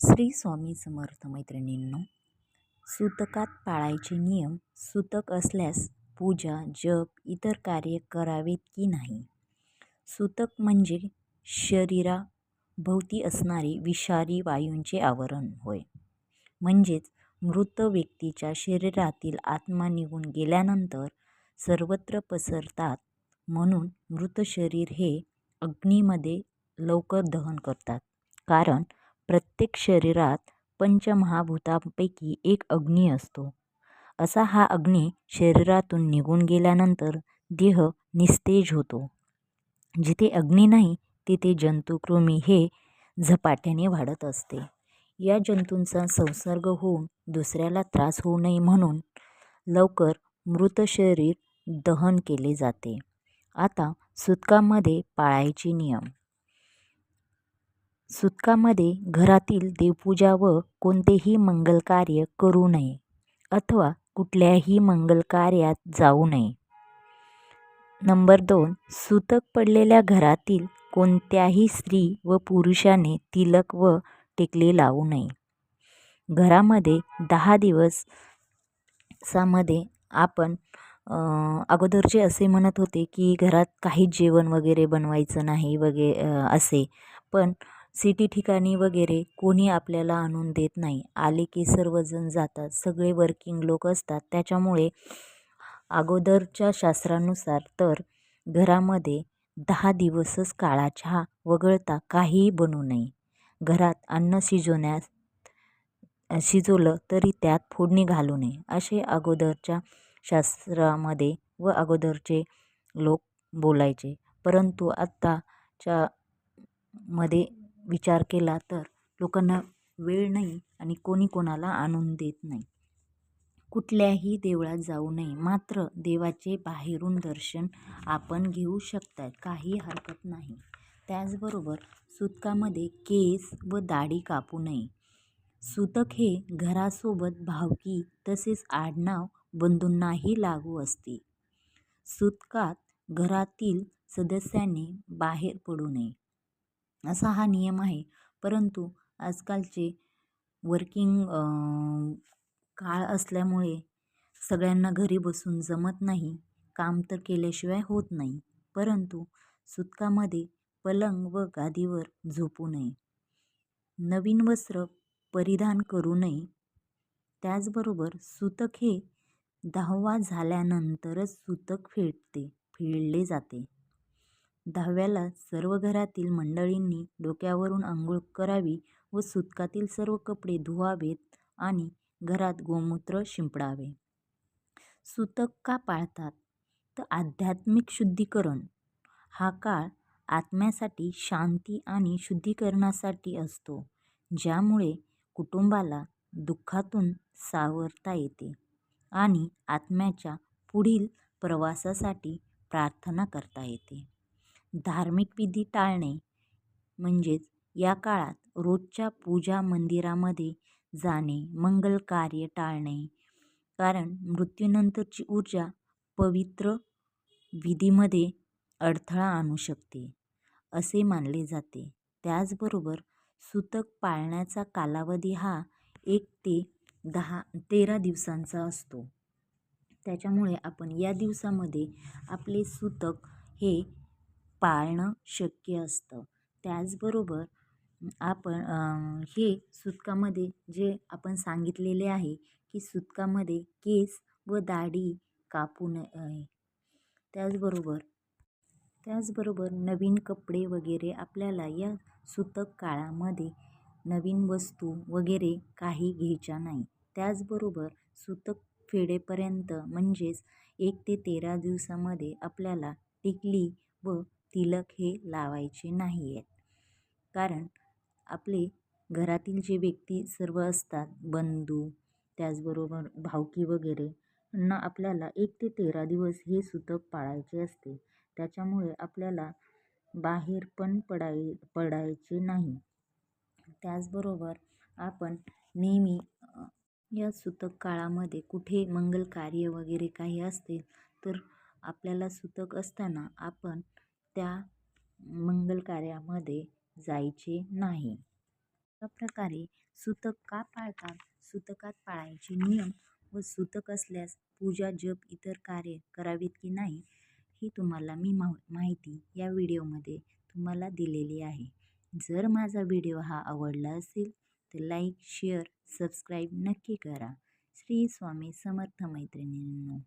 श्री स्वामी समर्थ मैत्रिणींनो सूतकात पाळायचे नियम सूतक असल्यास पूजा जप इतर कार्य करावेत की नाही? सूतक म्हणजे शरीराभोवती असणारे विषारी वायूंचे आवरण होय. म्हणजेच मृत व्यक्तीच्या शरीरातील आत्मा निघून गेल्यानंतर सर्वत्र पसरतात म्हणून मृत शरीर हे अग्नीमध्ये लवकर दहन करतात. कारण प्रत्येक शरीरात पंचमहाभूतांपैकी एक अग्नी असतो. असा हा अग्नी शरीरातून निघून गेल्यानंतर देह निस्तेज होतो. जिथे अग्नी नाही तिथे जंतुकृमी हे झपाट्याने वाढत असते. या जंतूंचा संसर्ग होऊन दुसऱ्याला त्रास होऊ नये म्हणून लवकर मृत शरीर दहन केले जाते. आता सुतकामध्ये पाळायचे नियम सुतकामध्ये घरातील देवपूजा व कोणतेही मंगलकार्य करू नये अथवा कुठल्याही मंगलकार्यात जाऊ नये. नंबर दोन सुतक पडलेल्या घरातील कोणत्याही स्त्री व पुरुषाने तिलक व टेकले लावू नये. घरामध्ये दहा दिवसामध्ये आपण अगोदरचे असे म्हणत होते की घरात काहीच जेवण वगैरे बनवायचं नाही वगे असे पण सिटी ठिकाणी वगैरे कोणी आपल्याला आणून देत नाही. आले की सर्वजण जातात. सगळे वर्किंग लोक असतात. त्याच्यामुळे अगोदरच्या शास्त्रानुसार तर घरामध्ये दहा दिवसच काळा चहा वगळता काहीही बनू नये. घरात अन्न शिजवण्यास शिजवलं तरी त्यात फोडणी घालू नये. असे अगोदरच्या शास्त्रामध्ये व अगोदरचे लोक बोलायचे. परंतु आत्ताच्या मध्ये विचार केला तर लोकांना वेळ नाही आणि कोणी कोणाला आणून देत नाही. कुठल्याही देवळात जाऊ नये. मात्र देवाचे बाहेरून दर्शन आपण घेऊ शकतात काही हरकत नाही. त्याचबरोबर सूतकामध्ये केस व दाढी कापू नये. सुतक हे घरासोबत भावकी तसेच आडनाव बंधूंनाही लागू असते. सुतकात घरातील सदस्यांनी बाहेर पडू नये. असा हा नियम आहे. परंतु आजकालचे वर्किंग काळ असल्यामुळे सगळ्यांना घरी बसून जमत नाही. काम तर केल्याशिवाय होत नाही. परंतु सूतकामध्ये पलंग व गादीवर झोपू नये. नवीन वस्त्र परिधान करू नये. त्याचबरोबर सूतक हे दहावा झाल्यानंतरच सूतक फेडते फेडले जाते. दहाव्याला सर्व घरातील मंडळींनी डोक्यावरून आंघोळ करावी व सुतकातील सर्व कपडे धुवावेत आणि घरात गोमूत्र शिंपडावे. सुतक का पाळतात? तर आध्यात्मिक शुद्धीकरण. हा काळ आत्म्यासाठी शांती आणि शुद्धीकरणासाठी असतो ज्यामुळे कुटुंबाला दुःखातून सावरता येते आणि आत्म्याच्या पुढील प्रवासासाठी प्रार्थना करता येते. धार्मिक विधी टाळणे. म्हणजेच या काळात रोजच्या पूजा मंदिरामध्ये जाणे मंगल कार्य टाळणे. कारण मृत्यूनंतरची ऊर्जा पवित्र विधीमध्ये अडथळा आणू शकते असे मानले जाते. त्याचबरोबर सूतक पाळण्याचा कालावधी हा एक ते दहा तेरा दिवसांचा असतो. त्याच्यामुळे आपण या दिवसामध्ये आपले सूतक हे पाळणं शक्य असतं. त्याचबरोबर आपण हे सूतकामध्ये जे आपण सांगितलेले आहे की सूतकामध्ये केस व दाढी कापू नये त्याचबरोबर त्याचबरोबर नवीन कपडे वगैरे आपल्याला या सूतक काळामध्ये नवीन वस्तू वगैरे काही घ्यायच्या नाही. त्याचबरोबर सूतक फेडेपर्यंत म्हणजेच एक ते तेरा दिवसामध्ये आपल्याला टिकली व तिलक हे लावायचे नाही आहेत कारण आपले घरातील जे व्यक्ती सर्व असतात बंधू त्याचबरोबर भावकी वगैरे ना आपल्याला एक ते तेरा दिवस हे सूतक पाळायचे असते. त्याच्यामुळे आपल्याला बाहेर पण पडाय पडायचे नाही. त्याचबरोबर आपण नेहमी या सूतक काळामध्ये कुठे मंगल कार्य वगैरे काही असतील तर आपल्याला सूतक असताना आपण त्या मंगल कार्यामध्ये जायचे नाही. प्रकारे सुतक का पाळतात? सुतकात पाळायचे नियम व सुतक असल्यास पूजा जप इतर कार्य करावीत की नाही ही तुम्हाला मी मा माहिती या व्हिडिओमध्ये तुम्हाला दिलेली आहे. जर माझा व्हिडिओ हा आवडला असेल तर लाईक शेअर सबस्क्राईब नक्की करा. श्री स्वामी समर्थ मैत्रिणींनो.